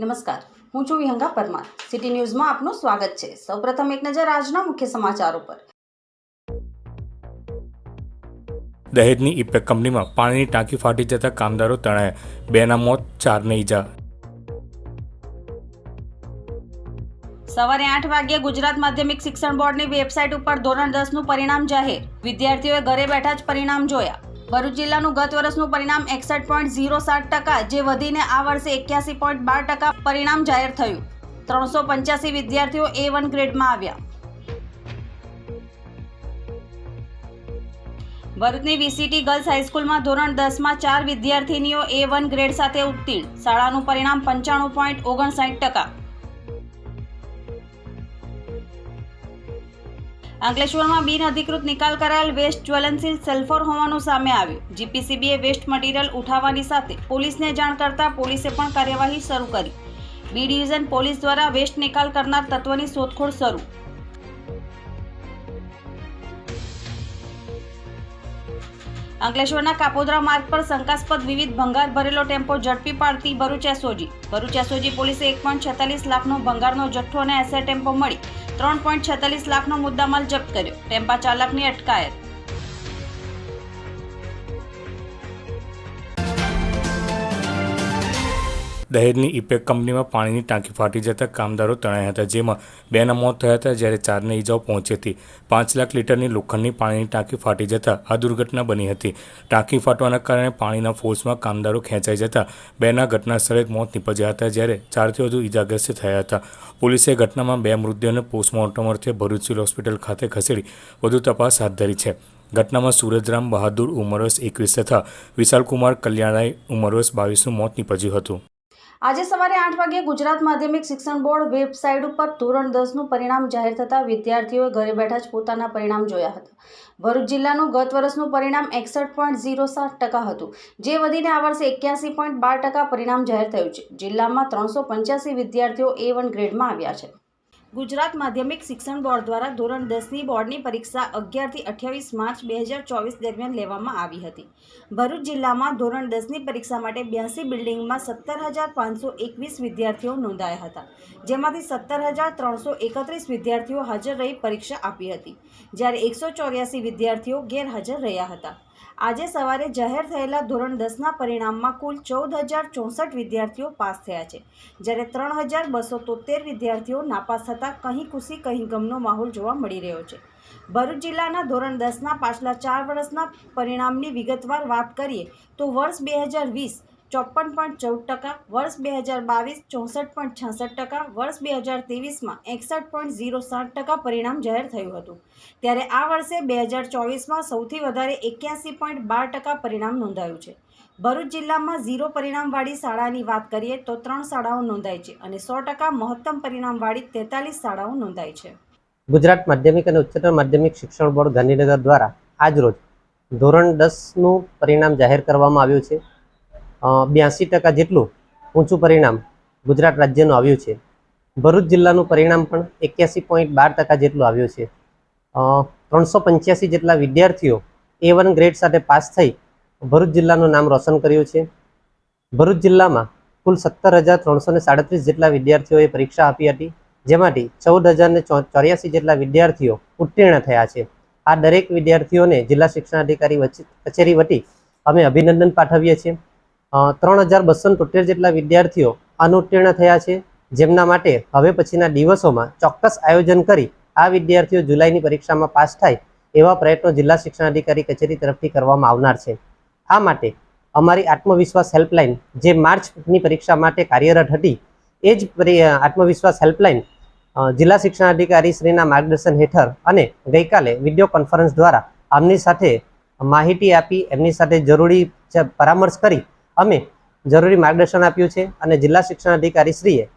નમસ્કાર. હું છું વિહંગા પરમાર. સિટી ન્યૂઝમાં આપનું સ્વાગત છે. સૌપ્રથમ એક નજર આજના મુખ્ય સમાચારો પર. દહેજની ઇપેક કંપનીમાં પાણીની ટાંકી ફાટી જતા કામદારો તણાયા. બેના મોત ચારને ઈજા. સવારે આઠ વાગ્યે ગુજરાત માધ્યમિક શિક્ષણ બોર્ડની વેબસાઇટ ઉપર ધોરણ દસનું પરિણામ જાહેર. વિદ્યાર્થીઓએ ઘરે બેઠા જ પરિણામ જોયા. ભરૂચ જિલ્લાનું ગત વર્ષનું પરિણામ એકસઠ પોઈન્ટ ઝીરો સાત ટકા, જે વધીને આ વર્ષે એક્યાસી પોઈન્ટ બાર ટકા પરિણામ જાહેર થયું. ત્રણસો પંચ્યાસી વિદ્યાર્થીઓ એ વન ગ્રેડમાં આવ્યા. ભરૂચની વીસીટી ગર્લ્સ હાઈસ્કૂલમાં ધોરણ દસમાં ચાર વિદ્યાર્થીનીઓ એ વન ગ્રેડ સાથે ઉત્તીર્ણ. શાળાનું પરિણામ પંચાણું પોઈન્ટ ઓગણસાઠ ટકા. અંકલેશ્વરમાં બિનઅધિકૃત નિકાલ કરાયેલ વેસ્ટ જ્વલનશીલ સલ્ફર હોવાનું સામે આવ્યું. જીપીસીબીએ વેસ્ટ મટીરિયલ ઉઠાવવાની સાથે પોલીસને જાણ કરતા પોલીસે પણ કાર્યવાહી શરૂ કરી. બી ડિવિઝન પોલીસ દ્વારા વેસ્ટ નિકાલ કરનાર તત્વની શોધખોળ શરૂ. અંકલેશ્વરના કાપોદ્રા માર્ગ પર શંકાસ્પદ વિવિધ ભંગાર ભરેલો ટેમ્પો ઝડપી પાડતી ભરૂચ એસઓજી. ભરૂચ એસઓજી પોલીસે એક પોઈન્ટ છેતાલીસ લાખનો ભંગારનો જથ્થો અને એસે ટેમ્પો મળી. ત્રણ પોઈન્ટ છેતાલીસ લાખનો મુદ્દામાલ જપ્ત કર્યો. ટેમ્પા ચાલકની અટકાયત દહેજની ઇપેક કંપનીમાં પાણીની ટાંકી ફાટી જતા કામદારો તણાયા હતા. જેમાં બેના મોત થયા હતા જ્યારે ચારને ઈજાઓ પહોંચી હતી. પાંચ લાખ લીટરની લોખંડની પાણીની ટાંકી ફાટી જતા આ દુર્ઘટના બની હતી. ટાંકી ફાટવાના કારણે પાણીના ફોર્સમાં કામદારો ખેંચાઈ જતા બેના ઘટના સ્થળે જ મોત નીપજ્યા હતા જ્યારે ચારથી વધુ ઈજાગ્રસ્ત થયા હતા. પોલીસે ઘટનામાં બે મૃતદેહોને પોસ્ટમોર્ટમ અર્થે ભરૂચ સિવિલ હોસ્પિટલ ખાતે ખસેડી વધુ તપાસ હાથ ધરી છે. ઘટનામાં સુરજરામ બહાદુર ઉમરવસ એકવીસ તથા વિશાલકુમાર કલ્યાણાઈ ઉમરવસ બાવીસનું મોત નીપજ્યું હતું. આજે સવારે આઠ વાગ્યે ગુજરાત માધ્યમિક શિક્ષણ બોર્ડ વેબસાઇટ ઉપર ધોરણ દસનું પરિણામ જાહેર થતાં વિદ્યાર્થીઓએ ઘરે બેઠા જ પોતાના પરિણામ જોયા હતા. ભરૂચ જિલ્લાનું ગત વર્ષનું પરિણામ એકસઠ પોઈન્ટ ઝીરો સાત ટકા હતું, જે વધીને આ વર્ષે એક્યાસી પોઈન્ટ બાર ટકા પરિણામ જાહેર થયું છે. જિલ્લામાં ત્રણસો પંચ્યાસી વિદ્યાર્થીઓ એ વન ગ્રેડમાં આવ્યા છે. ગુજરાત માધ્યમિક શિક્ષણ બોર્ડ દ્વારા ધોરણ દસની બોર્ડની પરીક્ષા અગિયારથી અઠ્યાવીસ માર્ચ બે હજાર ચોવીસ દરમિયાન લેવામાં આવી હતી. ભરૂચ જિલ્લામાં ધોરણ દસની પરીક્ષા માટે બ્યાસી બિલ્ડિંગમાં સત્તર હજાર પાંચસો એકવીસ વિદ્યાર્થીઓ નોંધાયા હતા, જેમાંથી સત્તર હજાર ત્રણસો એકત્રીસ વિદ્યાર્થીઓ હાજર રહી પરીક્ષા આપી હતી, જ્યારે એકસો ચોર્યાસી વિદ્યાર્થીઓ ગેરહાજર રહ્યા હતા. આજે સવારે જાહેર થયેલા ધોરણ દસના પરિણામમાં કુલ ચૌદ હજાર ચોસઠ વિદ્યાર્થીઓ પાસ થયા છે. જ્યારે ત્રણ હજાર બસો તોતેર વિદ્યાર્થીઓ નાપાસ થતાં કહી ખુશી કહી ગમનો માહોલ જોવા મળી રહ્યો છે. ભરૂચ જિલ્લાના ધોરણ દસના પાછલા ચાર વર્ષના પરિણામની વિગતવાર વાત કરીએ તો વર્ષ બે હજાર વીસ ચોપન પોઈન્ટ ચૌદ ટકા, વર્ષ બે હજાર બાવીસ ચોસઠ પોઈન્ટ છાસઠ ટકા, વર્ષ બે હજાર ત્રેવીસમાં એકસઠ પોઈન્ટ ઝીરો સાત ટકા પરિણામ જાહેર થયું હતું. ત્યારે આ વર્ષે બે હજાર ચોવીસમાં સૌથી વધારે એક્યાસી પોઈન્ટ બાર ટકા પરિણામ નોંધાયું છે. ભરૂચ જિલ્લામાં ઝીરો પરિણામવાળી શાળાની વાત કરીએ તો ત્રણ શાળાઓ નોંધાઈ છે અને સો ટકા મહત્તમ પરિણામવાળી તેતાલીસ શાળાઓ નોંધાઈ છે. ગુજરાત માધ્યમિક અને ઉચ્ચતર માધ્યમિક શિક્ષણ બોર્ડ ગાંધીનગર દ્વારા આજરોજ ધોરણ દસનું પરિણામ જાહેર કરવામાં આવ્યું છે. બ્યાસી ટકા જેટલું ઊંચું પરિણામ ગુજરાત રાજ્યનું આવ્યું છે. ભરૂચ જિલ્લાનું પરિણામ પણ એક્યાસી પોઈન્ટ બાર ટકા જેટલું આવ્યું છે. ત્રણસો પંચ્યાસી જેટલા વિદ્યાર્થીઓ એ વન ગ્રેડ સાથે પાસ થઈ ભરૂચ જિલ્લાનું નામ રોશન કર્યું છે. ભરૂચ જિલ્લામાં કુલ સત્તર હજાર ત્રણસો ને સાડત્રીસ જેટલા વિદ્યાર્થીઓએ પરીક્ષા આપી હતી, જેમાંથી ચૌદ હજાર ને ચોર્યાસી જેટલા વિદ્યાર્થીઓ ઉત્તીર્ણ થયા છે. આ દરેક વિદ્યાર્થીઓને જિલ્લા શિક્ષણાધિકારી કચેરી વતી અમે અભિનંદન પાઠવીએ છીએ. ત્રણ હજાર બસો તોતેર જેટલા વિદ્યાર્થીઓ અનુત્તીર્ણ થયા છે. જેમના માટે હવે પછીના દિવસોમાં ચોક્કસ આયોજન કરી આ વિદ્યાર્થીઓ જુલાઈની પરીક્ષામાં પાસ થાય એવા પ્રયત્નો જિલ્લા શિક્ષણાધિકારી કચેરી તરફથી કરવામાં આવનાર છે. આ માટે અમારી આત્મવિશ્વાસ હેલ્પલાઇન જે માર્ચની પરીક્ષા માટે કાર્યરત હતી, એ જ આત્મવિશ્વાસ હેલ્પલાઇન જિલ્લા શિક્ષણાધિકારી શ્રીના માર્ગદર્શન હેઠળ અને ગઈકાલે વીડિયો કોન્ફરન્સ દ્વારા આમની સાથે માહિતી આપી, એમની સાથે જરૂરી પરામર્શ કરી અમે જરૂરી માર્ગદર્શન આપ્યું છે અને જિલ્લા શિક્ષણાધિકારી શ્રીએ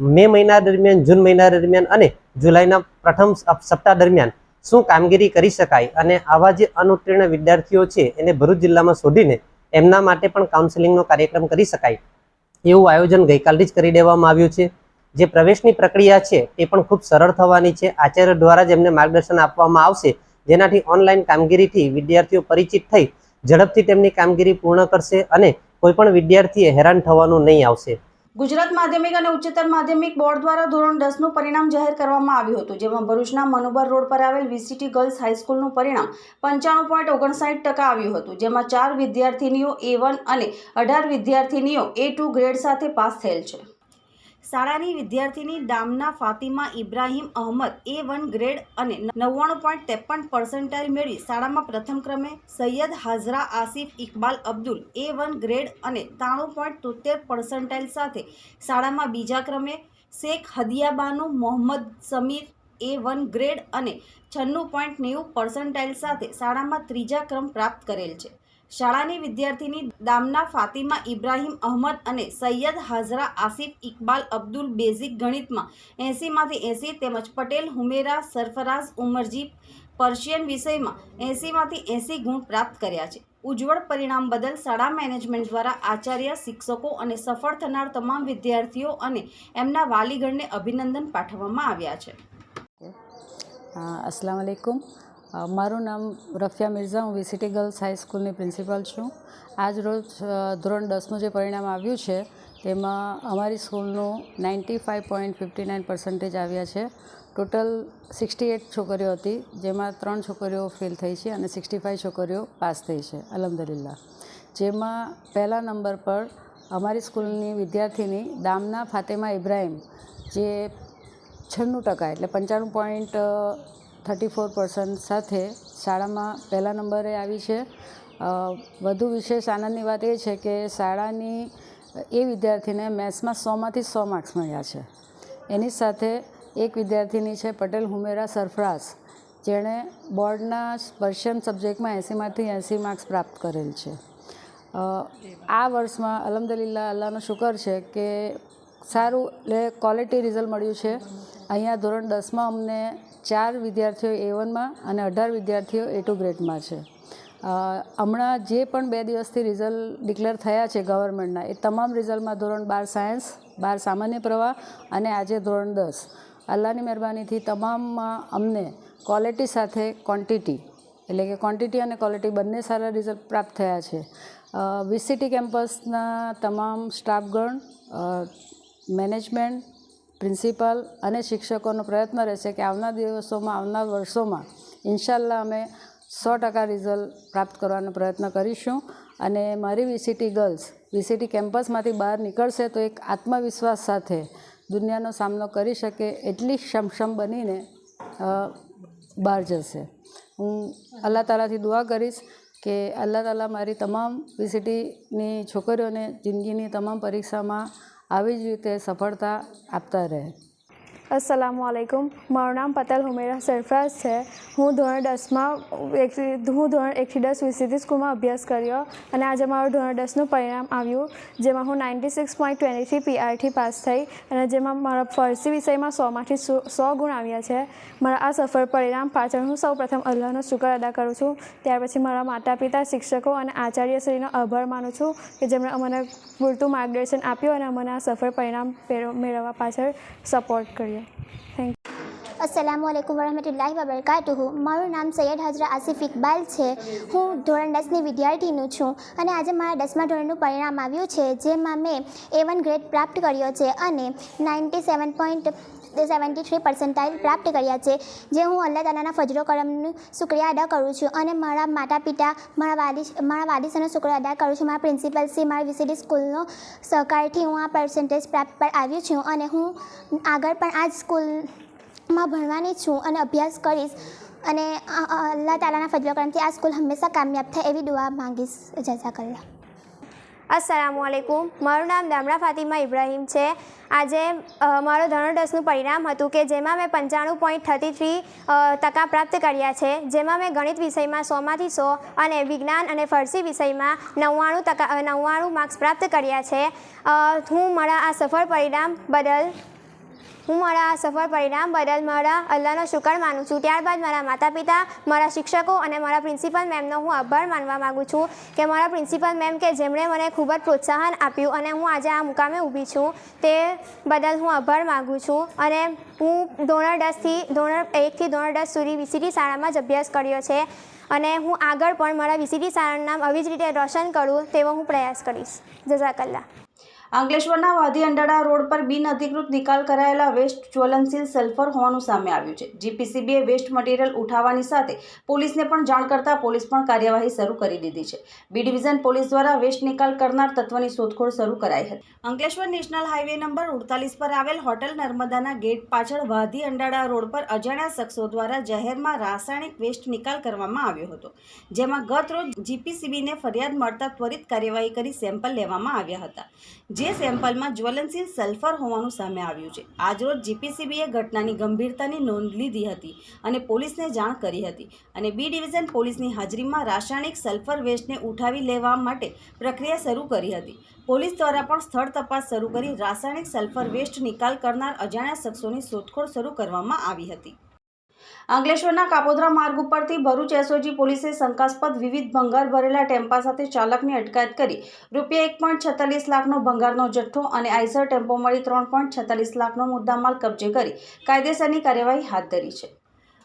મે મહિના દરમિયાન, જૂન મહિના દરમિયાન અને જુલાઈના પ્રથમ સપ- સપ્તાહ દરમિયાન શું કામગીરી કરી શકાય અને આવા જે અનુત્તીર્ણ વિદ્યાર્થીઓ છે એને ભરૂચ જિલ્લામાં શોધીને એમના માટે પણ કાઉન્સેલિંગનો કાર્યક્રમ કરી શકાય. એવું આયોજન ગઈકાલથી જ કરી દેવામાં આવ્યું છે. જે પ્રવેશની પ્રક્રિયા છે એ પણ ખૂબ સરળ થવાની છે. આચાર્ય દ્વારા જ એમને માર્ગદર્શન આપવામાં આવશે. જેનાથી ઓનલાઈન કામગીરીથી વિદ્યાર્થીઓ પરિચિત થઈ ઝડપથી તેમની કામગીરી પૂર્ણ કરશે અને કોઈ પણ વિદ્યાર્થીએ હેરાન થવાનું નહીં આવશે. ગુજરાત માધ્યમિક અને ઉચ્ચતર માધ્યમિક બોર્ડ દ્વારા ધોરણ દસનું પરિણામ જાહેર કરવામાં આવ્યું હતું, જેમાં ભરૂચના મનુબર રોડ પર આવેલ વીસીટી ગર્લ્સ હાઈસ્કૂલનું પરિણામ પંચાણું પોઈન્ટ ઓગણસાઠ ટકા આવ્યું હતું, જેમાં ચાર વિદ્યાર્થીનીઓ એ વન અને અઢાર વિદ્યાર્થીનીઓ એ ટુ ગ્રેડ સાથે પાસ થયેલ છે. શાળાની વિદ્યાર્થીની Damna Fatima Ibrahim Ahmad A one grade અને નવ્વાણું પોઈન્ટ ત્રેપન પર્સન્ટાઇલ મેળવી શાળામાં પ્રથમ ક્રમે Sayyed Hajra Asif Iqbal Abdul A one grade અને ત્રાણું પોઈન્ટ તોતેર પર્સન્ટાઇલ સાથે શાળામાં બીજા ક્રમે Shaikh Hadiyabanu Mohammad Samir A one grade અને છન્નું પોઈન્ટ નેવું પર્સન્ટાઇલ સાથે શાળામાં ત્રીજા ક્રમ પ્રાપ્ત કરેલ છે. શાળાની વિદ્યાર્થીની દામના ફાતિમા ઇબ્રાહિમ અહમદ અને સૈયદ હાજરા આસિફ ઇકબાલ અબ્દુલ બેઝિક ગણિતમાં એંસીમાંથી એંસી તેમજ પટેલ હુમેરા સરફરાઝ ઉમરજી પર્શિયન વિષયમાં એંસીમાંથી એંસી ગુણ પ્રાપ્ત કર્યા છે. ઉજ્જવળ પરિણામ બદલ શાળા મેનેજમેન્ટ દ્વારા આચાર્ય, શિક્ષકો અને સફળ થનાર તમામ વિદ્યાર્થીઓ અને એમના વાલીગણને અભિનંદન પાઠવવામાં આવ્યા છે. અસલામ મારું નામ રફિયા મિર્ઝા, હું વીસીટી ગર્લ્સ હાઈસ્કૂલની પ્રિન્સિપાલ છું. આજ રોજ ધોરણ દસનું જે પરિણામ આવ્યું છે, તેમાં અમારી સ્કૂલનું ninety five point fifty nine percentage આવ્યા છે. ટોટલ સિક્સટી એટ છોકરીઓ હતી, જેમાં ત્રણ છોકરીઓ ફેલ થઈ છે અને સિક્સટી ફાઇવ છોકરીઓ પાસ થઈ છે અલહમદુલિલ્લાહ જેમાં પહેલા નંબર પર અમારી સ્કૂલની વિદ્યાર્થીની દામના ફાતેમા ઇબ્રાહિમ, જે છન્નું ટકા એટલે પંચાણું પોઈન્ટ થર્ટી ફોર પર્સન્ટ સાથે શાળામાં પહેલા નંબરે આવી છે. વધુ વિશેષ આનંદની વાત એ છે કે શાળાની એ વિદ્યાર્થીને મેથ્સમાં સોમાંથી સો માર્ક્સ મળ્યા છે. એની સાથે એક વિદ્યાર્થીની છે પટેલ હુમેરા સરફરાઝ. જેણે બોર્ડના પર્શિયન સબ્જેક્ટમાં એંસીમાંથી એંસી માર્ક્સ પ્રાપ્ત કરેલ છે. આ વર્ષમાં અલમદલીલા અલ્લાહનો શુકર છે કે સારું એટલે ક્વોલિટી રિઝલ્ટ મળ્યું છે. અહીંયા ધોરણ દસમાં અમને ચાર વિદ્યાર્થીઓ એ વનમાં અને અઢાર વિદ્યાર્થીઓ એ ટુ ગ્રેડમાં છે. હમણાં જે પણ બે દિવસથી રિઝલ્ટ ડિક્લેર થયા છે ગવર્મેન્ટના, એ તમામ રિઝલ્ટમાં ધોરણ બાર સાયન્સ, બાર સામાન્ય પ્રવાહ અને આજે ધોરણ દસ. અલ્લાહની મહેરબાનીથી તમામમાં અમને ક્વોલિટી સાથે ક્વોન્ટિટી એટલે કે ક્વોન્ટિટી અને ક્વોલિટી બંને સારા રિઝલ્ટ પ્રાપ્ત થયા છે. વીસીટી કેમ્પસના તમામ સ્ટાફગણ મેનેજમેન્ટ પ્રિન્સિપાલ અને શિક્ષકોનો પ્રયત્ન રહેશે કે આવનાર દિવસોમાં, આવનાર વર્ષોમાં ઇન્શાલ્લાહ અમે સો ટકા રિઝલ્ટ પ્રાપ્ત કરવાનો પ્રયત્ન કરીશું. અને મારી વીસીટી ગર્લ્સ, વીસીટી કેમ્પસમાંથી બહાર નીકળશે તો એક આત્મવિશ્વાસ સાથે દુનિયાનો સામનો કરી શકે એટલી ક્ષમક્ષમ બનીને બહાર જશે. હું અલ્લાહ તાલાથી દુઆ કરીશ કે અલ્લાહ તાલા મારી તમામ વીસીટીની છોકરીઓને જિંદગીની તમામ પરીક્ષામાં આવી જ રીતે સફળતા આપતા રહે. અસલામુ અલૈકુમ મારું નામ પટેલ હુમેરા સરફરાઝ છે. હું ધોરણ દસમાં હું ધોરણ એકથી દસ વિસીટી સ્કૂલમાં અભ્યાસ કર્યો અને આજે મારું ધોરણ દસનું પરિણામ આવ્યું, જેમાં હું ninety six point twenty three પીઆરથી pass થઈ અને જેમાં મારા ફરસી વિષયમાં સોમાંથી સો ગુણ આવ્યા છે. મારા આ સફળ પરિણામ પાછળ હું સૌ પ્રથમ અલ્લાહનો શુક્ર અદા કરું છું. ત્યાર પછી મારા માતા પિતા શિક્ષકો અને આચાર્યશ્રીનો આભાર માનું છું કે જેમણે અમને પૂરતું માર્ગદર્શન આપ્યું અને અમને આ સફળ પરિણામ મેળવવા પાછળ સપોર્ટ કર્યો. થેન્ક અસલામ વરહમતુલ્લાહિ વબરકાતુહુ મારું નામ સૈયદ હજરા આસિફ ઇકબાલ છે. હું ધોરણ દસની વિદ્યાર્થીનું છું અને આજે મારા દસમા ધોરણનું પરિણામ આવ્યું છે, જેમાં મેં એ વન ગ્રેડ પ્રાપ્ત કર્યો છે અને ninety seven point seventy three percentile પ્રાપ્ત કર્યા છે, જે હું અલ્લાહ તાલાના ફજરો કરમનું શુક્રિયા અદા કરું છું. અને મારા માતા પિતા મારા વાલી, મારા વાલીસનો શુક્રિયા અદા કરું છું. મારા પ્રિન્સિપલ શ્રી, મારા વિસીડી સ્કૂલનો સહકારથી હું આ પર્સન્ટેજ પ્રાપ્ત પર આવ્યું છું. અને હું આગળ પણ આ જ સ્કૂલમાં ભણવાની છું અને અભ્યાસ કરીશ. અને અલ્લાહ તાલાના ફજલો કરમથી આ સ્કૂલ હંમેશા કામયાબ થાય એવી દુઆ માંગીશ. જઝાકલ્લા અસલામુ અલૈકુમ મારું નામ દામડા ફાતિમા ઇબ્રાહીમ છે. આજે મારો દસનું પરિણામ હતું કે જેમાં મેં પંચાણું પોઈન્ટ થર્ટી થ્રી ટકા પ્રાપ્ત કર્યા છે. જેમાં મેં ગણિત વિષયમાં સોમાંથી સો અને વિજ્ઞાન અને ફરસી વિષયમાં નવ્વાણું ટકા નવ્વાણું માર્ક્સ પ્રાપ્ત કર્યા છે. હું મારા આ સફળ પરિણામ બદલ હું મારા સફળ પરિણામ બદલ મારા અલ્લાહનો શુકર માનું છું. ત્યારબાદ મારા માતા પિતા મારા શિક્ષકો અને મારા પ્રિન્સિપલ મેમનો હું આભાર માનવા માગું છું કે મારા પ્રિન્સિપલ મેમ કે જેમણે મને ખૂબ જ પ્રોત્સાહન આપ્યું અને હું આજે આ મુકામે ઊભી છું તે બદલ હું આભાર માગું છું. અને હું ધોરણ દસથી, ધોરણ એકથી ધોરણ દસ સુધી વીસીટી શાળામાં જ અભ્યાસ કર્યો છે અને હું આગળ પણ મારા વીસીટી શાળાનું નામ આવી જ રીતે રોશન કરું તેવો હું પ્રયાસ કરીશ. જઝાકલ્લા અંકલેશ્વરના વાધી અંડાળા રોડ પર બિન અધિકૃત નિકાલ કરાયેલા વેસ્ટ જ્વલનશીલ સલ્ફર હોવાનું સામે આવ્યું છે. જીપીસીબીએ વેસ્ટ મટીરિયલ ઉઠાવવાની સાથે પોલીસને પણ જાણ કરતા પોલીસ પણ કાર્યવાહી શરૂ કરી દીધી છે. બી ડિવિઝન પોલીસ દ્વારા વેસ્ટ નિકાલ કરનાર તત્વની શોધખોળ શરૂ કરાઈ હતી. અંકલેશ્વર નેશનલ હાઈવે નંબર ઉડતાલીસ પર આવેલ હોટેલ નર્મદાના ગેટ પાછળ વાધી અંડાળા રોડ પર અજાણ્યા શખ્સો દ્વારા જાહેરમાં રાસાયણિક વેસ્ટ નિકાલ કરવામાં આવ્યો હતો, જેમાં ગત રોજ જીપીસીબીને ફરિયાદ મળતા ત્વરિત કાર્યવાહી કરી સેમ્પલ લેવામાં આવ્યા હતા. જે સેમ્પલમાં જ્વલનશીલ સલ્ફર હોવાનું સામે આવ્યું છે. આજરોજ જીપીસીબીએ ઘટનાની ગંભીરતાની નોંધ લીધી હતી અને પોલીસને જાણ કરી હતી અને બી ડિવિઝન પોલીસની હાજરીમાં રાસાયણિક સલ્ફર વેસ્ટને ઉઠાવી લેવા માટે પ્રક્રિયા શરૂ કરી હતી. પોલીસ દ્વારા પણ સ્થળ તપાસ શરૂ કરી રાસાયણિક સલ્ફર વેસ્ટ નિકાલ કરનાર અજાણ્યા શખ્સોની શોધખોળ શરૂ કરવામાં આવી હતી. અંકલેશ્વરના કાપોદ્રા માર્ગ ઉપરથી ભરૂચ એસઓજી પોલીસે શંકાસ્પદ વિવિધ ભંગાર ભરેલા ટેમ્પા સાથે ચાલકની અટકાયત કરી રૂપિયા એક પોઈન્ટ છત્તાલીસ લાખનો ભંગારનો જથ્થો અને આઈસર ટેમ્પો મળી ત્રણ પોઈન્ટ છત્તાલીસ લાખનો મુદ્દામાલ કબજે કરી કાયદેસરની કાર્યવાહી હાથ ધરી છે.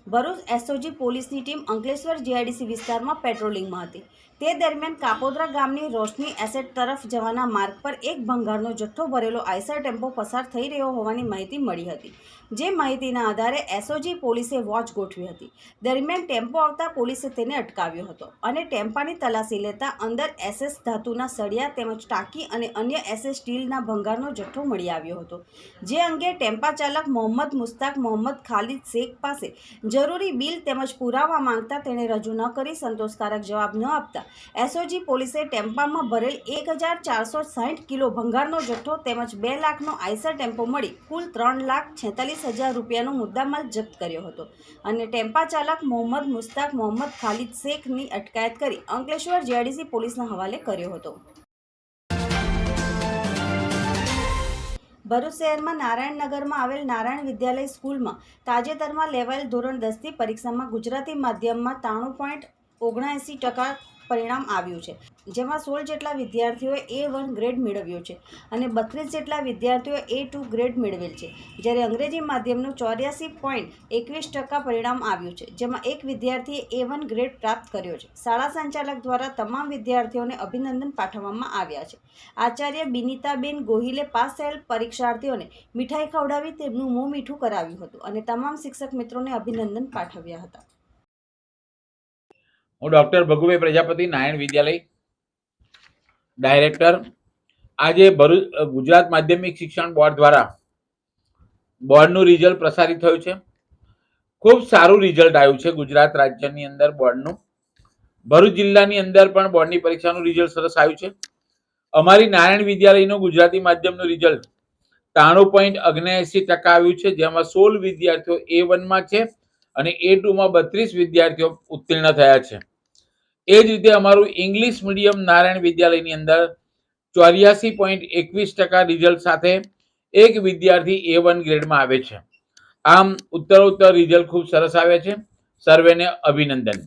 ભરૂચ એસઓજી પોલીસની ટીમ અંકલેશ્વર જીઆઈડીસી વિસ્તારમાં પેટ્રોલિંગમાં હતી. તે દરમિયાન કાપોદ્રા ગામની રોશની એસેટ તરફ જવાના માર્ગ પર એક ભંગારનો જથ્થો ભરેલો આઈસર ટેમ્પો પસાર થઈ રહ્યો હોવાની માહિતી મળી હતી, જે માહિતીના આધારે એસઓજી પોલીસે વોચ ગોઠવી હતી. દરમિયાન ટેમ્પો આવતા પોલીસે તેને અટકાવ્યો હતો અને ટેમ્પાની તલાશી લેતા અંદર એસએસ ધાતુના સળિયા તેમજ ટાંકી અને અન્ય એસએસ સ્ટીલના ભંગારનો જથ્થો મળી આવ્યો હતો. જે અંગે ટેમ્પા ચાલક મોહમ્મદ મુસ્તાક મોહમ્મદ ખાલિદ શેખ પાસે જરૂરી બિલ તેમજ પુરાવા માંગતા તેણે રજૂ ન કરી સંતોષકારક જવાબ ન આપતા એસઓજી પોલીસે ટેમ્પામાં ભરેલ એક હજાર ચારસો સાહીઠ કિલો ભંગારનો જથ્થો તેમજ બે લાખનો આઈસર ટેમ્પો મળી કુલ ત્રણ લાખ છેતાલીસ હજાર રૂપિયાનો મુદ્દામાલ જપ્ત કર્યો હતો. અને ટેમ્પા ચાલક મોહમ્મદ મુસ્તાક મોહમ્મદ ખાલિદ શેખની અટકાયત કરી અંકલેશ્વર જેડીસી પોલીસના હવાલે કર્યો હતો. ભરૂચ શહેરમાં નારાયણનગરમાં આવેલ નારાયણ વિદ્યાલય સ્કૂલમાં તાજેતરમાં લેવાયેલ ધોરણ દસની પરીક્ષામાં ગુજરાતી માધ્યમમાં ત્રાણું પોઈન્ટ ઓગણએંસી ટકા પરિણામ આવ્યું છે. જેમાં સોળ જેટલા વિદ્યાર્થીઓએ એ વન ગ્રેડ મેળવ્યો છે અને બત્રીસ જેટલા વિદ્યાર્થીઓએ એ ટુ ગ્રેડ મેળવેલ છે. જ્યારે અંગ્રેજી માધ્યમનું ચોર્યાસી પોઈન્ટ એકવીસ ટકા પરિણામ આવ્યું છે, જેમાં એક વિદ્યાર્થીએ એ વન ગ્રેડ પ્રાપ્ત કર્યો છે. શાળા સંચાલક દ્વારા તમામ વિદ્યાર્થીઓને અભિનંદન પાઠવવામાં આવ્યા છે. આચાર્ય બિનિતાબેન ગોહિલે પાસ થયેલ પરીક્ષાર્થીઓને મીઠાઈ ખવડાવી તેમનું મોં મીઠું કરાવ્યું હતું અને તમામ શિક્ષક મિત્રોને અભિનંદન પાઠવ્યા હતા. હું ડૉક્ટર ભગુભાઈ પ્રજાપતિ, નારાયણ વિદ્યાલય. ડાયરેક્ટર આજે ભરૂચ ગુજરાત માધ્યમિક શિક્ષણ બોર્ડ દ્વારા બોર્ડનું રિઝલ્ટ પ્રસારિત થયું છે. ખૂબ સારું રિઝલ્ટ આવ્યું છે ગુજરાત રાજ્યની અંદર બોર્ડનું. ભરૂચ જિલ્લાની અંદર પણ બોર્ડની પરીક્ષાનું રિઝલ્ટ સરસ આવ્યું છે. અમારી નારાયણ વિદ્યાલયનું ગુજરાતી માધ્યમનું રિઝલ્ટ ત્રાણું પોઈન્ટ અગ્નેસી ટકા આવ્યું છે, જેમાં સોળ વિદ્યાર્થીઓ એ વનમાં છે અને એ ટુમાં બત્રીસ વિદ્યાર્થીઓ ઉત્તીર્ણ થયા છે. એ જ રીતે અમારું ઇંગ્લિશ મીડિયમ નારાયણ વિદ્યાલયની અંદર ચોર્યાસી પોઈન્ટ એકવીસ ટકા રિઝલ્ટ સાથે એક વિદ્યાર્થી એ વન ગ્રેડમાં આવે છે. આમ ઉત્તરોત્તર રિઝલ્ટ ખૂબ સરસ આવે છે. સર્વેને અભિનંદન.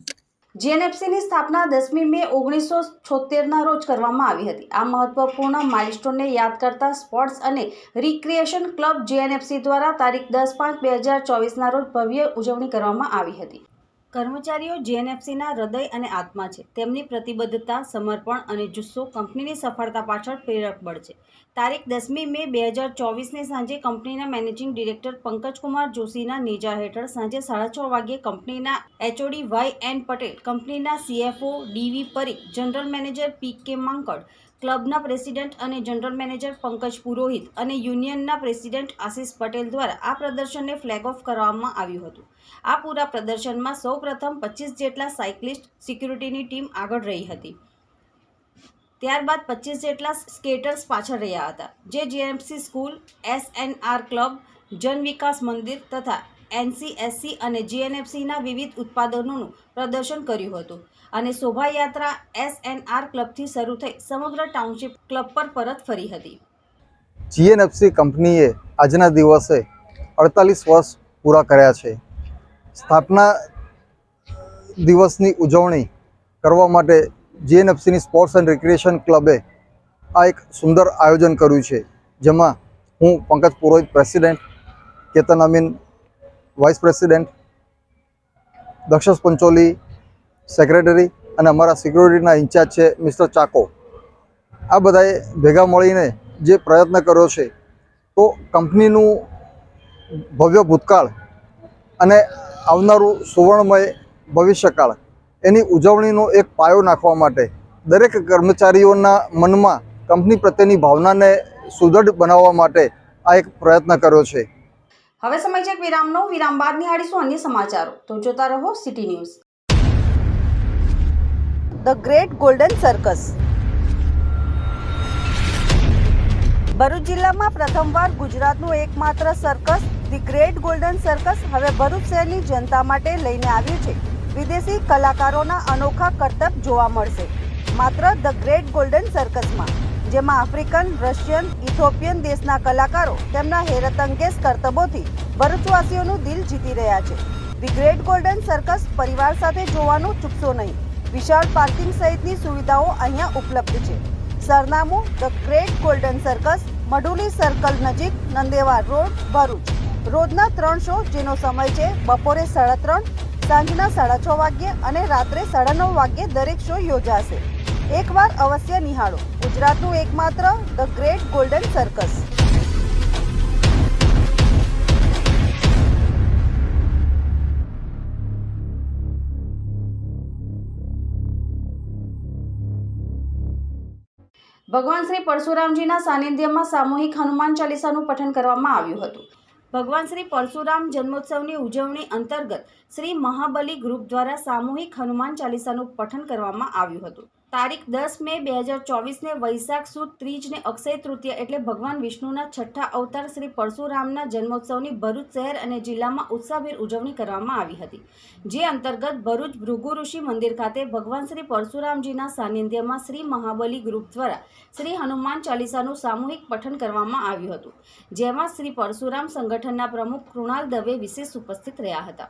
જીએનએફસીની સ્થાપના દસમી મે ઓગણીસો છોતેરના રોજ કરવામાં આવી હતી. આ મહત્વપૂર્ણ માઇલસ્ટોનને યાદ કરતા સ્પોર્ટ્સ અને રિક્રિએશન ક્લબ જીએનએફસી દ્વારા તારીખ દસ પાંચ બે હજાર ચોવીસના રોજ ભવ્ય ઉજવણી કરવામાં આવી હતી. કર્મચારીઓ જીએનએફસીના હૃદય અને આત્મા છે. તેમની પ્રતિબદ્ધતા, સમર્પણ અને જુસ્સો કંપનીની સફળતા પાછળ પ્રેરક બળ છે. તારીખ દસમી મે બે હજાર ચોવીસની સાંજે કંપનીના મેનેજિંગ ડિરેક્ટર પંકજકુમાર જોશીના નેજા હેઠળ સાંજે સાડા છ વાગ્યે કંપનીના એચઓડી વાય એન પટેલ, કંપનીના CFO DV Pari general manager P K Mankad ક્લબના president અને જનરલ મેનેજર પંકજ પુરોહિત અને યુનિયનના પ્રેસિડેન્ટ આશિષ પટેલ દ્વારા આ પ્રદર્શનને ફ્લેગ ઓફ કરવામાં આવ્યું હતું. આ પૂરા પ્રદર્શનમાં સૌપ્રથમ પચીસ જેટલા સાયકલિસ્ટ સિક્યુરિટીની ટીમ આગળ રહી હતી. ત્યારબાદ પચીસ જેટલા સ્કેટર્સ પાછળ રહ્યા હતા, જે જીએમસી સ્કૂલ એસએનઆર ક્લબ જન વિકાસ મંદિર તથા એનસીએસસી અને જીએનએફસીના વિવિધ ઉત્પાદનોનું પ્રદર્શન કર્યું હતું. અને શોભાયાત્રા એસએનઆર ક્લબથી શરૂ થઈ સમગ્ર ટાઉનશીપ ક્લબ પર પરત ફરી હતી. જીએનએફસી કંપનીએ આજના દિવસે અડતાલીસ વર્ષ પૂરા કર્યા છે. સ્થાપના દિવસની ઉજવણી કરવા માટે જીએનએફસીની સ્પોર્ટ્સ એન્ડ રિક્રિએશન ક્લબે આ એક સુંદર આયોજન કર્યું છે, જેમાં હું Pankaj Purohit president, Ketan Amin, vice president Dakshas Pancholi secretary અને અમારા સિક્યુરિટીના ઇન્ચાર્જ છે મિસ્ટર ચાકો. આ બધાએ ભેગા મળીને જે પ્રયત્ન કર્યો છે, તો કંપનીનું ભવ્ય ભૂતકાળ અને આવનારું સુવર્ણમય ભવિષ્યકાળ, એની ઉજવણીનો એક પાયો નાખવા માટે દરેક કર્મચારીઓના મનમાં કંપની પ્રત્યેની ભાવનાને સુદૃઢ બનાવવા માટે આ એક પ્રયત્ન કર્યો છે. હવે સમય છે વિરામનો. વિરામ બાદ નિહાળીશું અન્ય સમાચારો. તો જોતા રહો City News the Great Golden Circus. Bharuch જિલ્લામાં પ્રથમવાર ગુજરાતનું એકમાત્ર circus, the Great Golden Circus, હવે ભરૂચ શહેરની જનતા માટે લઈને આવ્યું છે. વિદેશી કલાકારોના અનોખા કરતબ જોવા મળશે. માત્ર ધ ગ્રેટ ગોલ્ડન સર્કસમાં. જેમાં આફ્રિકન, રશિયન, ઇથોપિયન દેશના કલાકારો તેમના હેરતંગેસ કરતબોથી ભરૂચવાસીઓનું દિલ જીતી રહ્યા છે. ધી ગ્રેટ ગોલ્ડન સર્કસ પરિવાર સાથે જોવાનું ચૂકશો નહીં. વિશાળ પાર્કિંગ સહિતની સુવિધાઓ અહીંયા ઉપલબ્ધ છે. સરનામું the Great Golden Circus, Maduli circle નજીક નંદેવાર રોડ, ભરૂચ. રોજના ત્રણ શો જેનો સમય છે બપોરે સાડા ત્રણ, સાંજના સાડા છ વાગ્યે અને રાત્રે સાડા નવ વાગ્યે દરેક શો યોજાશે. એકવાર અવશ્ય નિહાળો. ગુજરાતનું એકમાત્ર ધ ગ્રેટ ગોલ્ડન સર્કસ. ભગવાન શ્રી પરશુરામજીના સાનિધ્યમાં સામૂહિક હનુમાન ચાલીસાનું પઠન કરવામાં આવ્યું હતું. ભગવાન શ્રી પરશુરામ જન્મોત્સવની ઉજવણી અંતર્ગત શ્રી મહાબલી ગ્રુપ દ્વારા સામૂહિક હનુમાન ચાલીસાનું પઠન કરવામાં આવ્યું હતું. તારીખ દસ મે બે હજાર ચોવીસને વૈશાખ સુદ ત્રીજને અક્ષય તૃતીય એટલે ભગવાન વિષ્ણુના છઠ્ઠા અવતાર શ્રી પરશુરામના જન્મોત્સવની ભરૂચ શહેર અને જિલ્લામાં ઉત્સાહભેર ઉજવણી કરવામાં આવી હતી. જે અંતર્ગત ભરૂચ ભૃગુ ઋષિ મંદિર ખાતે ભગવાન શ્રી પરશુરામજીના સાનિધ્યમાં શ્રી મહાબલી ગ્રુપ દ્વારા શ્રી હનુમાન ચાલીસાનું સામૂહિક પઠન કરવામાં આવ્યું હતું, જેમાં શ્રી પરશુરામ સંગઠનના પ્રમુખ કૃણાલ દવે વિશેષ ઉપસ્થિત રહ્યા હતા.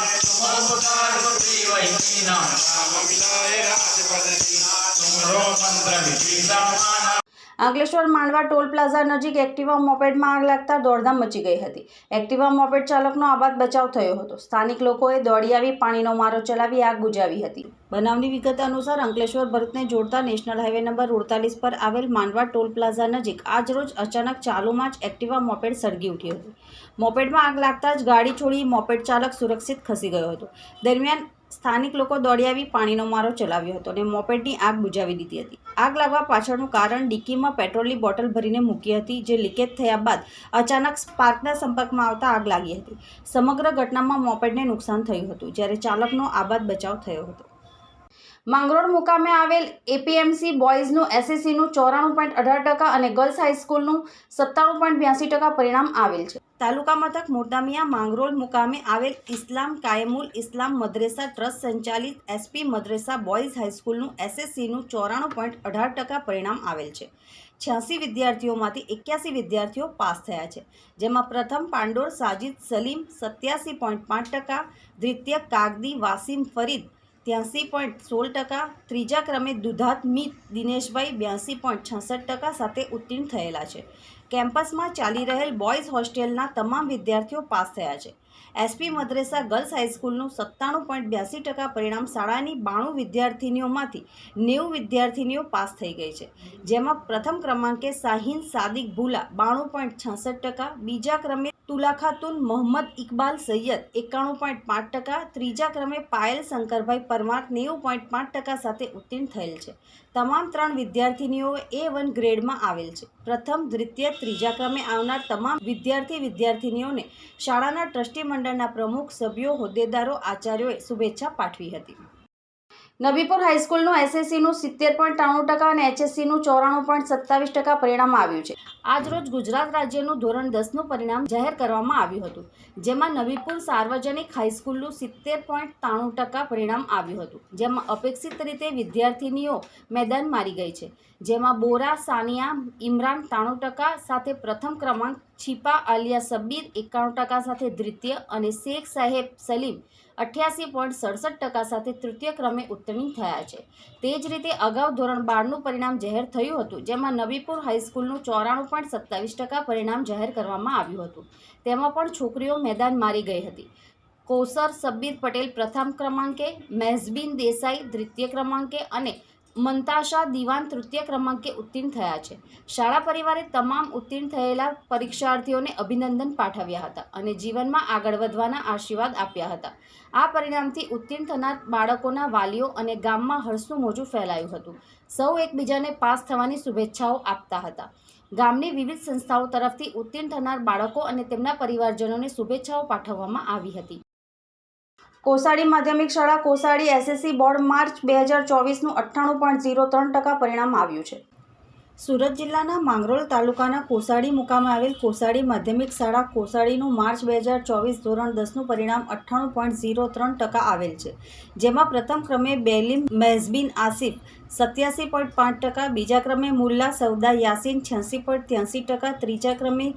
राम राम અંકલેશ્વર માંડવા ટોલ પ્લાઝા નજીક એક્ટિવા મોપેડમાં આગ લાગતા દોડધામ મચી ગઈ હતી. એક્ટિવા મોપેડ ચાલકનો આબાદ બચાવ થયો હતો. સ્થાનિક લોકોએ દોડી આવી, પાણીનો મારો ચલાવી આગ બુજાવી હતી. બનાવની વિગત અનુસાર અંકલેશ્વર ભરતને જોડતા નેશનલ હાઈવે નંબર અડતાલીસ પર આવેલ માંડવા ટોલ પ્લાઝા નજીક આજરોજ અચાનક ચાલુમાં જ એક્ટિવા મોપેડ સળગી ઉઠી હતી. મોપેડમાં આગ લાગતા જ ગાડી છોડી મોપેડ ચાલક સુરક્ષિત ખસી ગયો હતો. દરમિયાન સ્થાનિક લોકો દોડી આવી પાણીનો મારો ચલાવ્યો હતો અને મોપેડની આગ બુજાવી દીધી હતી. આગ લાગવા પાછળનું કારણ ડિક્કીમાં પેટ્રોલની બોટલ ભરીને મૂકી હતી, જે લીકેજ થયા બાદ અચાનક સ્પાર્કના સંપર્કમાં આવતા આગ લાગી હતી. સમગ્ર ઘટનામાં મોપેડને નુકસાન થયું હતું, જ્યારે ચાલકનો આબાદ બચાવ થયો હતો. માંગરોળ મુકામે આવેલ એપીએમસી બોયઝનું એસએસસીનું ચોરાણું પોઈન્ટ અઢાર ટકા અને ગર્લ્સ હાઈસ્કૂલનું સત્તાણું પોઈન્ટ બ્યાસી ટકા પરિણામ આવેલ છે. તાલુકા મથક મોરદામિયા માંગરોળ મુકામે આવેલ ઇસ્લામ કાયમુલ ઇસ્લામ મદ્રેસા ટ્રસ્ટ સંચાલિત એસપી મદ્રેસા બોયઝ હાઈસ્કૂલનું એસએસસીનું ચોરાણું પોઈન્ટ અઢાર ટકા પરિણામ આવેલ છે. છ્યાસી વિદ્યાર્થીઓમાંથી એક્યાસી વિદ્યાર્થીઓ પાસ થયા છે, જેમાં પ્રથમ પાંડોર સાજિદ સલીમ સત્યાસી પોઈન્ટ પાંચ ટકા, દ્વિતીય કાગદી વાસીમ ફરીદ ત્યાંસી પોઈન્ટ સોળ ટકા. ત્રીજા ક્રમે દુધાત્મિત દિનેશભાઈ બ્યાસી પોઈન્ટ છાસઠ ટકા સાથે ઉત્તીર્ણ થયેલા છે. કેમ્પસમાં ચાલી રહેલ બોયઝ હોસ્ટેલના તમામ વિદ્યાર્થીઓ પાસ થયા છે. એસપી મદ્રેસા ગર્લ્સ હાઈસ્કૂલનું સત્તાણું પોઈન્ટ બ્યાસી ટકા પરિણામ શાળાની બાણું વિદ્યાર્થીનીઓમાંથી નેવું વિદ્યાર્થીનીઓ પાસ થઈ ગઈ છે. જેમાં પ્રથમ ક્રમાંકે શાહીન સાદિક ભૂલા બાણું પોઈન્ટ છાસઠ ટકા, બીજા ક્રમે તુલા ખાતુન મોહમ્મદ ઇકબાલ સૈયદ એકાણું પોઈન્ટ પાંચ ટકા, ત્રીજા ક્રમે પાયલ શંકરભાઈ પરમાર નેવું પોઈન્ટ પાંચ ટકા સાથે ઉત્તીર્ણ થયેલ છે. તમામ ત્રણ વિદ્યાર્થીનીઓ એ વન ગ્રેડમાં આવેલ છે. પ્રથમ, દ્વિતીય, ત્રીજા ક્રમે આવનાર તમામ વિદ્યાર્થી વિદ્યાર્થીનીઓને શાળાના ટ્રસ્ટી મંડળના પ્રમુખ, સભ્યો, હોદ્દેદારો, આચાર્યોએ શુભેચ્છા પાઠવી હતી. નબીપુર હાઈસ્કૂલનું એસએસસીનું સિત્તેર પોઈન્ટ ત્રાણું ટકા અને એચએસસીનું ચોરાણું પોઈન્ટ સત્તાવીસ ટકા પરિણામ આવ્યું છે. આજરોજ ગુજરાત રાજ્યનું ધોરણ દસનું પરિણામ જાહેર કરવામાં આવ્યું હતું, જેમાં નબીપુર સાર્વજનિક હાઈસ્કૂલનું સિત્તેર પોઈન્ટ ત્રાણું ટકા પરિણામ આવ્યું હતું, જેમાં અપેક્ષિત રીતે વિદ્યાર્થિનીઓ મેદાન મારી ગઈ છે, જેમાં બોરા, સાનિયા, ઇમરાન ત્રાણું ટકા સાથે પ્રથમ ક્રમાંક છીપા આલિયા સબ્બીર એકાણું ટકા સાથે દ્વિતીય અને શેખ સાહેબ સલીમ અઠ્યાસી પોઈન્ટ સડસઠ ટકા સાથે તૃતીય ક્રમે ઉત્તીર્ણ થયા છે. તે જ રીતે અગાઉ ધોરણ બારનું પરિણામ જાહેર થયું હતું, જેમાં નબીપુર હાઈસ્કૂલનું ચોરાણું પોઈન્ટ સત્તાવીસ ટકા પરિણામ જાહેર કરવામાં આવ્યું હતું. તેમાં પણ છોકરીઓ મેદાન મારી ગઈ હતી. કોસર સબ્બીર પટેલ પ્રથમ ક્રમાંકે મેઝબીન દેસાઈ દ્વિતીય ક્રમાંકે અને મંતાશા દિવાન તૃતીય ક્રમાંકે ઉત્તીર્ણ થયા છે. શાળા પરિવારે તમામ ઉત્તીર્ણ થયેલા પરીક્ષાર્થીઓને અભિનંદન પાઠવ્યા હતા અને જીવનમાં આગળ વધવાના આશીર્વાદ આપ્યા હતા. આ પરિણામથી ઉત્તીર્ણ થનાર બાળકોના વાલીઓ અને ગામમાં હર્ષનું મોજું ફેલાયું હતું. સૌ એકબીજાને પાસ થવાની શુભેચ્છાઓ આપતા હતા. ગામની વિવિધ સંસ્થાઓ તરફથી ઉત્તીર્ણ થનાર બાળકો અને તેમના પરિવારજનોને શુભેચ્છાઓ પાઠવવામાં આવી હતી. કોસાડી માધ્યમિક શાળા કોસાડી એસએસસી બોર્ડ માર્ચ બે હજાર ચોવીસનું અઠ્ઠાણું પોઈન્ટ ઝીરો ત્રણ ટકા પરિણામ આવ્યું છે. સુરત જિલ્લાના માંગરોળ તાલુકાના કોસાડી મુકામે આવેલ કોસાડી માધ્યમિક શાળા કોસાડીનું માર્ચ બે હજાર ચોવીસ ધોરણ દસનું પરિણામ અઠ્ઠાણું પોઈન્ટ ઝીરો ત્રણ ટકા આવેલ છે. જેમાં પ્રથમ ક્રમે બેલીમ મેઝબીન આસિફ સત્યાસી પોઈન્ટ પાંચ ટકા, બીજા ક્રમે મુલ્લા સૌદા યાસીન છ્યાસી પોઈન્ટ ત્યાંસી ટકા, ત્રીજા ક્રમે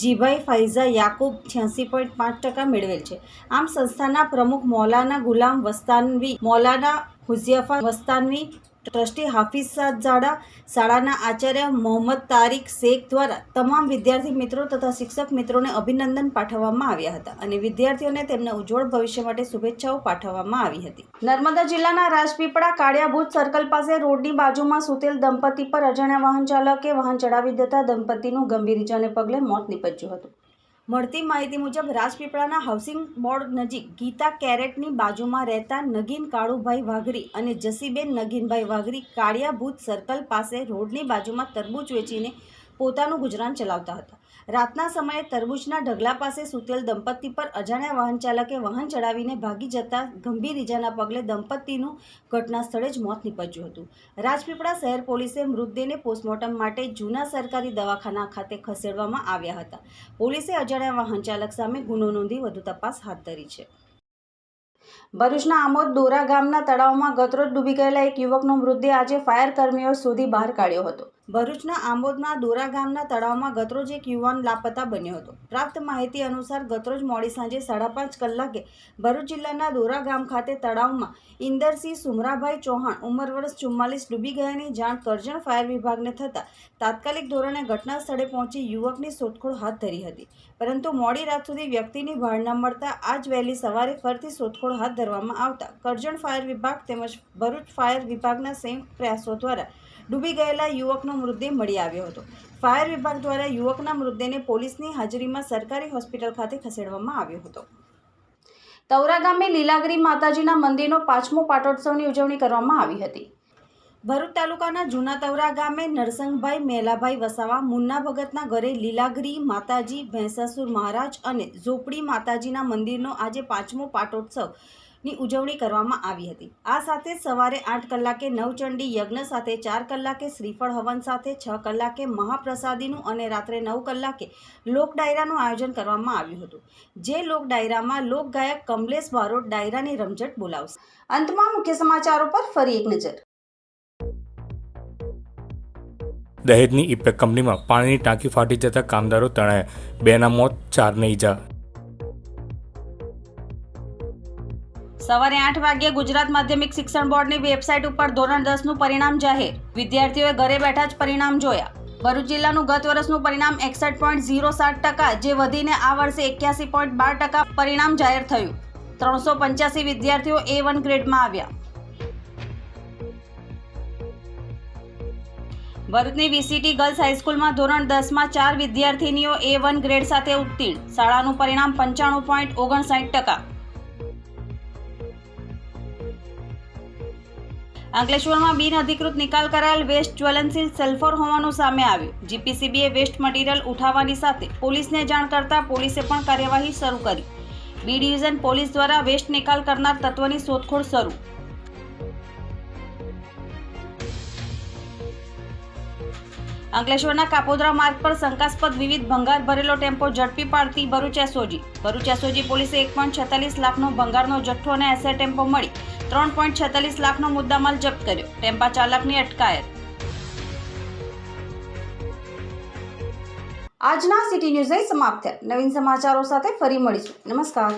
જીભાઈ ફાઇઝા યાકુબ છ્યાસી પોઈન્ટ પાંચ ટકા મેળવેલ છે. આમ સંસ્થાના પ્રમુખ મૌલાના ગુલામ વસ્તાનવી, મૌલાના હુઝિયાફા વસ્તાનવી ટ્રસ્ટી હાફિઝ ઝાડા શાળાના આચાર્ય મોહમ્મદ તારીક શેખ દ્વારા તમામ વિદ્યાર્થી મિત્રો તથા શિક્ષક મિત્રોને અભિનંદન પાઠવવામાં આવ્યા હતા અને વિદ્યાર્થીઓને તેમના ઉજ્જવળ ભવિષ્ય માટે શુભેચ્છાઓ પાઠવવામાં આવી હતી. નર્મદા જિલ્લાના રાજપીપળા કાળિયાભૂત સર્કલ પાસે રોડની બાજુમાં સુતેલ દંપતી પર અજાણ્યા વાહન ચાલકે વાહન ચડાવી દેતા દંપતીનું ગંભીર ઇજાને પગલે મોત નીપજ્યું હતું. મળતી માહિતી મુજબ રાજપીપળાના હાઉસિંગ બોર્ડ નજીક ગીતા કેરેટની બાજુમાં રહેતા નગીન કાળુભાઈ વાઘરી અને જસીબેન નગીનભાઈ વાઘરી કાળિયાભૂત સર્કલ પાસે રોડની બાજુમાં તરબૂચ વેચીને પોતાનું ગુજરાન ચલાવતા હતા. રાતના સમયે તરબૂચના ઢગલા પાસે સૂતેલ દંપતી પર અજાણ્યા વાહન ચાલકે વાહન ચડાવીને ભાગી જતા ગંભીર ઇજાના પગલે દંપતીનું ઘટના સ્થળે જ મોત નીપજ્યું હતું. રાજપીપળા શહેર પોલીસે મૃતદેહને પોસ્ટમોર્ટમ માટે જૂના સરકારી દવાખાના ખાતે ખસેડવામાં આવ્યા હતા. પોલીસે અજાણ્યા વાહન ચાલક સામે ગુનો નોંધી વધુ તપાસ હાથ ધરી છે. ભરૂચના આમોદ દોરા ગામના તળાવમાં ગતરોજ ડૂબી ગયેલા એક યુવકનો મૃતદેહ આજે ફાયર કર્મીઓ શોધી બહાર કાઢ્યો હતો. ભરૂચના આમોદના દોરા ગામના તળાવમાં ગતરોજ એક યુવાન લાપતા બન્યો હતો. પ્રાપ્ત માહિતી અનુસાર ગતરોજ મોડી સાંજે સાડા પાંચ કલાકે ભરૂચ જિલ્લાના દોરા ગામ ખાતે તળાવમાં ઇન્દરસિંહ સુમરાભાઈ ચૌહાણ, ઉંમર વર્ષ ચુમ્માલીસ, ડૂબી ગયાની જાણ કરજણ ફાયર વિભાગને થતાં તાત્કાલિક ધોરણે ઘટના સ્થળે પહોંચી યુવકની શોધખોળ હાથ ધરી હતી. પરંતુ મોડી રાત સુધી વ્યક્તિની ભાળ ન મળતા આજ વહેલી સવારે ફરીથી શોધખોળ હાથ ધરવામાં આવતા કરજણ ફાયર વિભાગ તેમજ ભરૂચ ફાયર વિભાગના સંયુક્ત પ્રયાસો દ્વારા ડૂબી ગયેલા યુવકનો મૃતદેહ મળી આવ્યો હતો. ફાયર વિભાગ દ્વારા યુવકના મૃતદેહને પોલીસની હાજરીમાં સરકારી હોસ્પિટલ ખાતે ખસેડવામાં આવ્યો હતો. તવરા ગામે લીલાગરી માતાજીના મંદિરનો પાંચમો પાટોત્સવની ઉજવણી કરવામાં આવી હતી. ભરૂચ તાલુકાના જૂના તવરા ગામે નરસંગભાઈ, મેલાભાઈ વસાવા, મુન્ના ભગતના ઘરે લીલાગરી માતાજી, ભેંસાસુર મહારાજ અને ઝોપડી માતાજીના મંદિરનો આજે પાંચમો પાટોત્સવની ઉજવણી કરવામાં આવી હતી. આ સાથે સવારે આઠ કલાકે નવચંડી યજ્ઞ સાથે ચાર કલાકે શ્રીફળ હવન સાથે છ કલાકે મહાપ્રસાદીનું અને રાત્રે નવ કલાકે લોક ડાયરાનું આયોજન કરવામાં આવ્યું હતું. જે લોક ડાયરામાં લોકગાયક કમલેશ બારોટ ડાયરાની રમઝટ બોલાવશે. અંતમાં મુખ્ય સમાચારો પર ફરી એક નજર. દહેજની ઇપેક કંપનીમાં પાણીની ટાંકી ફાટી જતા કામદારો તણાયા. બેના મોત, ચારને ઈજા. સવારે આઠ વાગ્યે ગુજરાત માધ્યમિક શિક્ષણ બોર્ડની વેબસાઇટ ઉપર ધોરણ દસનું પરિણામ જાહેર. વિદ્યાર્થીઓએ ઘરે બેઠા જ પરિણામ જોયા. ભરૂચ જિલ્લાનું ગત વર્ષનું પરિણામ એકસઠ પોઈન્ટ ઝીરો સાત ટકા, જે વધીને આ વર્ષે એક્યાસી પોઈન્ટ બાર ટકા પરિણામ જાહેર થયું. ત્રણસો પંચ્યાસી વિદ્યાર્થીઓ એ વન ગ્રેડમાં આવ્યા. ભરૂચની વીસીટી ગર્લ્સ હાઈસ્કૂલમાં ધોરણ દસમાં ચાર વિદ્યાર્થીનીઓ એ વન ગ્રેડ સાથે ઉત્તીર્ણ. શાળાનું પરિણામ પંચાણું પોઈન્ટ ઓગણસાઠ ટકા. અંકલેશ્વરમાં બિન અધિકૃત નિકાલ કરાયેલ વેસ્ટ જ્વલનશીલ સલ્ફર હોવાનું સામે આવ્યું. જીપીસીબીએ વેસ્ટ મટીરિયલ ઉઠાવવાની સાથે પોલીસને જાણ કરતા પોલીસે પણ કાર્યવાહી શરૂ કરી. બી ડિવિઝન પોલીસ દ્વારા વેસ્ટ નિકાલ કરનાર તત્વની શોધખોળ શરૂ. અંકલેશ્વરના કાપોદરા માર્ગ પર શંકાસ્પદ વિવિધ ભંગાર ભરેલો ટેમ્પો ઝડપી પાડતી ભરૂચ એસઓજી. ભરૂચ એસઓજી પોલીસે એક પોઈન્ટ છેતાલીસ લાખનો ભંગારનો જથ્થો અને એસઆઈ ટેમ્પો મળી. ત્રણ પોઈન્ટ છેતાલીસ લાખનો મુદ્દામાલ જપ્ત કર્યો. ટેમ્પા ચાલકની અટકાયત. આજના સિટી ન્યૂઝ સમાપ્ત થયા. નવીન સમાચારો સાથે ફરી મળીશું. નમસ્કાર.